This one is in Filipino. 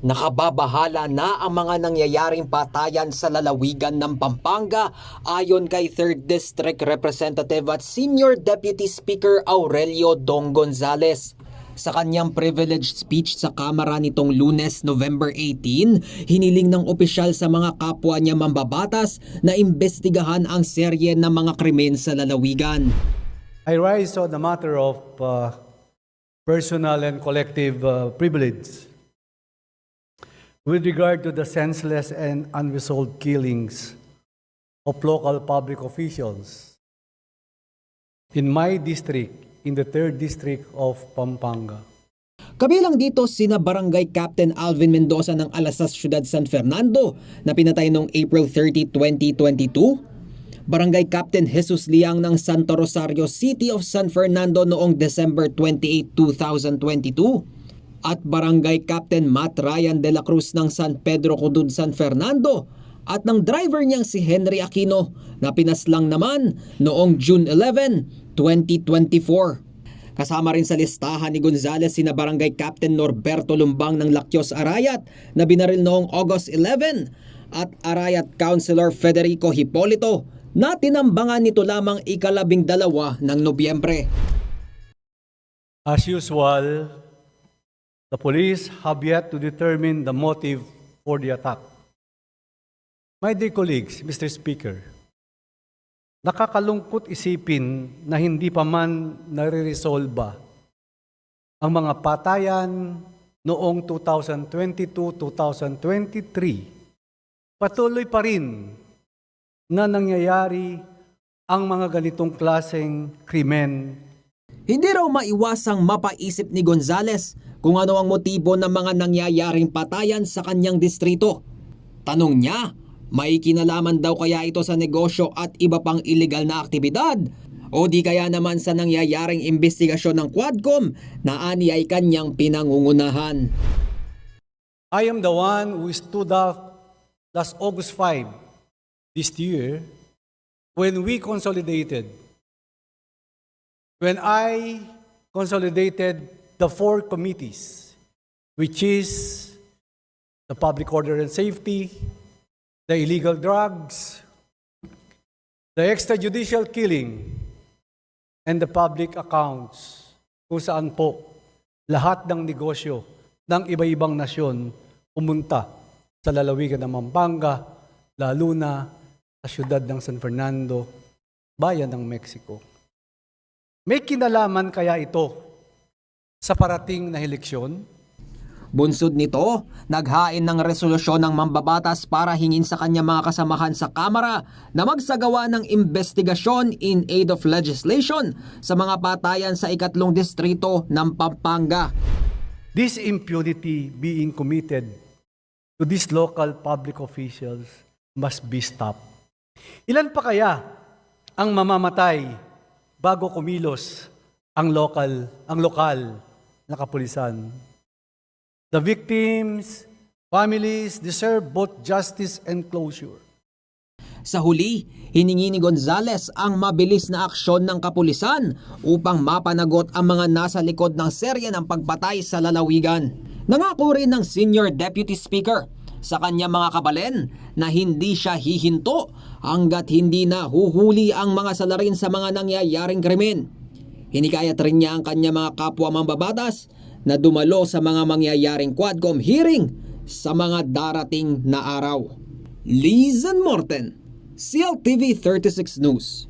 Nakababahala na ang mga nangyayaring patayan sa lalawigan ng Pampanga ayon kay 3rd District Representative at Senior Deputy Speaker Aurelio Dong Gonzales. Sa kanyang privileged speech sa Kamara nitong lunes, November 18, hiniling ng opisyal sa mga kapwa niya mambabatas na imbestigahan ang serye ng mga krimen sa lalawigan. I rise on the matter of uh, personal and collective uh, privilege with regard to the senseless and unresolved killings of local public officials in my district, in the third district of Pampanga. Kabilang dito sina Barangay Captain Alvin Mendoza ng Alasas, Ciudad San Fernando na pinatay noong April 30, 2022. Barangay Captain Jesus Liang ng Santo Rosario City of San Fernando noong December 28, 2022. At Barangay Captain Matt Ryan de la Cruz ng San Pedro Cudud, San Fernando at ng driver niyang si Henry Aquino na pinaslang naman noong June 11, 2024. Kasama rin sa listahan ni Gonzales sina Barangay Captain Norberto Lumbang ng Lakyos Arayat na binaril noong August 11 at Arayat Councilor Federico Hipolito na tinambangan nito lamang ikalabing dalawa ng Nobyembre. As usual, the police have yet to determine the motive for the attack. My dear colleagues, Mr. Speaker, nakakalungkot isipin na hindi pa man nare-resolba ang mga patayan noong 2022-2023. Patuloy pa rin na nangyayari ang mga ganitong klaseng krimen Hindi raw maiwasang mapaisip ni Gonzales kung ano ang motibo ng mga nangyayaring patayan sa kanyang distrito. Tanong niya, may kinalaman daw kaya ito sa negosyo at iba pang illegal na aktibidad? O di kaya naman sa nangyayaring investigasyon ng Quadcom na ani ay kanyang pinangungunahan? I am the one who stood up last August 5 this year when we consolidated. When I consolidated the four committees, which is the public order and safety, the illegal drugs, the extrajudicial killing, and the public accounts, kung saan po lahat ng negosyo ng iba-ibang nasyon pumunta sa lalawigan ng Pampanga, lalo na sa siyudad ng San Fernando, bayan ng Mexico. May kinalaman kaya ito sa parating na eleksyon? Bunsod nito, naghain ng resolusyon ng mambabatas para hingin sa kanya mga kasamahan sa Kamara na magsagawa ng investigasyon in aid of legislation sa mga patayan sa ikatlong distrito ng Pampanga. This impunity being committed to these local public officials must be stopped. Ilan pa kaya ang mamamatay bago kumilos ang local, ang lokal na kapulisan? The victims, families deserve both justice and closure. Sa huli, hiningi ni Gonzales ang mabilis na aksyon ng kapulisan upang mapanagot ang mga nasa likod ng serye ng pagpatay sa lalawigan. Nangako rin ng Senior Deputy Speaker sa kanya mga kabalen na hindi siya hihinto hanggat hindi na huhuli ang mga salarin sa mga nangyayaring krimen. Hinikayat rin niya ang kanya mga kapwa mambabatas na dumalo sa mga mangyayaring Quadcom hearing sa mga darating na araw. Lizen Morten, CLTV 36 News.